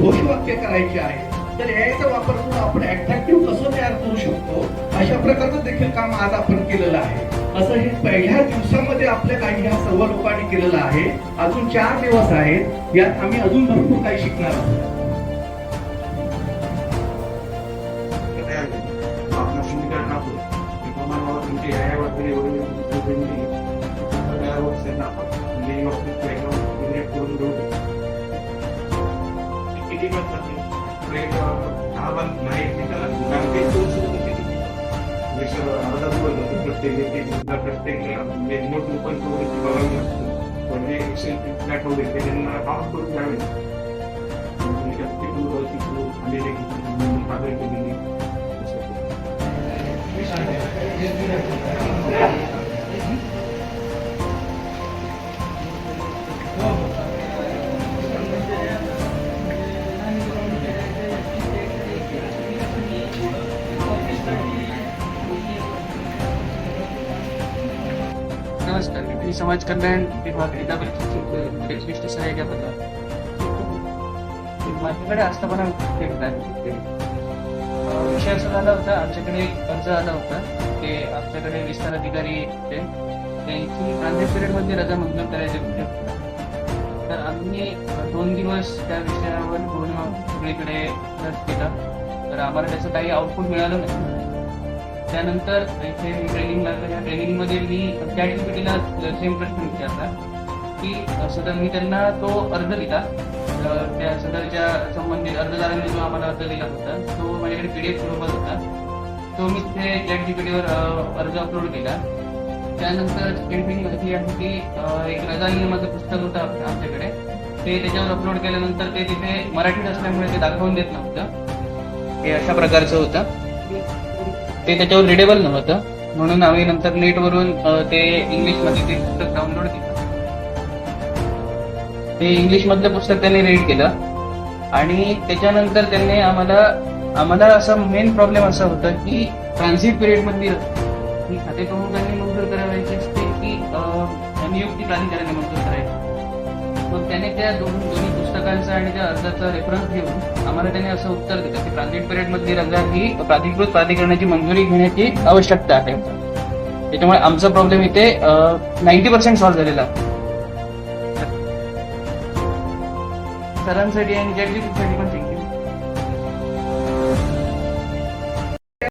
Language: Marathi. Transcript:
घोषवाक्य करायचे आहे तर याचा वापर करून आपण अट्रॅक्टिव्ह कसं तयार करू शकतो अशा प्रकारचं देखील काम आज आपण केलेलं आहे. असं हे पहिल्या दिवसामध्ये आपल्या काही ह्या सर्व लोकांनी केलेलं आहे. अजून चार दिवस आहेत यात आम्ही अजून भरपूर काही शिकणार आहोत. आपण दहा बांध नाही त्याला कारण ते दोन सुरू किती जसं अर्धा दिवस प्रत्येक व्यक्ती प्रत्येक म्हणजे नोट ओपन करून बघावी लागते म्हणजे एक्सेल फ्लॅट वगैरे ते त्यांना काउंट करून द्यावे म्हणजे तिकडून तिकडून आलेले सादर केलेली समाज समाज कल्याण विभाग जिल्हा विशिष्ट सहाय्यकाबद्दल माझ्याकडे आस्थापना विषय असा झाला होता आमच्याकडे अर्ज आला होता ते आमच्याकडे विस्तार अधिकारी होते त्यांची ट्रान्झिट पिरियडमध्ये रजा मंजूर करायचे होते. तर आम्ही दोन दिवस त्या विषयावर पूर्ण सगळीकडे सर्च केला तर आम्हाला त्याचं काही आउटपुट मिळालं नाही. त्यानंतर इथे ट्रेनिंग लागलं त्या ट्रेनिंगमध्ये मी त्या ऍक्टिव्हिटीला सेम प्रश्न विचारला की सदर मी त्यांना तो अर्ज दिला. त्या सदरच्या संबंधित अर्जदारांनी जो आम्हाला अर्ज दिला होता तो माझ्याकडे पीडीएफ स्वरूपात होता. तो मी तिथे चॅट अर्ज अपलोड केला. त्यानंतर सेकंड थिंग आहे की एक रजा नियमाचं पुस्तक होतं आमच्याकडे. ते त्याच्यावर अपलोड केल्यानंतर ते तिथे मराठीत असल्यामुळे ते दाखवून देत नव्हतं. हे अशा प्रकारचं होतं. ते त्याच्यावर रिडेबल नव्हतं. म्हणून आम्ही नंतर नेटवरून अ, ते इंग्लिशमध्ये ते पुस्तक डाउनलोड केलं. ते इंग्लिशमधलं पुस्तक त्यांनी रीड केलं. आणि त्याच्यानंतर त्यांनी आम्हाला आम्हाला असा मेन प्रॉब्लेम असा होता की ट्रान्झिट पिरियडमध्ये खाते प्रमुखांनी मंजूर करावायची असते की नियुक्ती प्राधिकाऱ्याने मंजूर करायची. मग त्याने त्या दोन दोन्ही पुस्तकांचा आणि त्या अर्जाचा रेफरन्स घेऊन आम्हाला त्याने असं उत्तर दिलं की प्रांतिक पिरियड मधली रजा ही प्राधिकृत प्राधिकरणाची मंजुरी घेण्याची आवश्यकता आहे. त्याच्यामुळे आमचा प्रॉब्लेम इथे नाईन्टी पर्सेंट सॉल्व्ह झालेला आहे. सरांसाठी आणि जगजीसाठी पण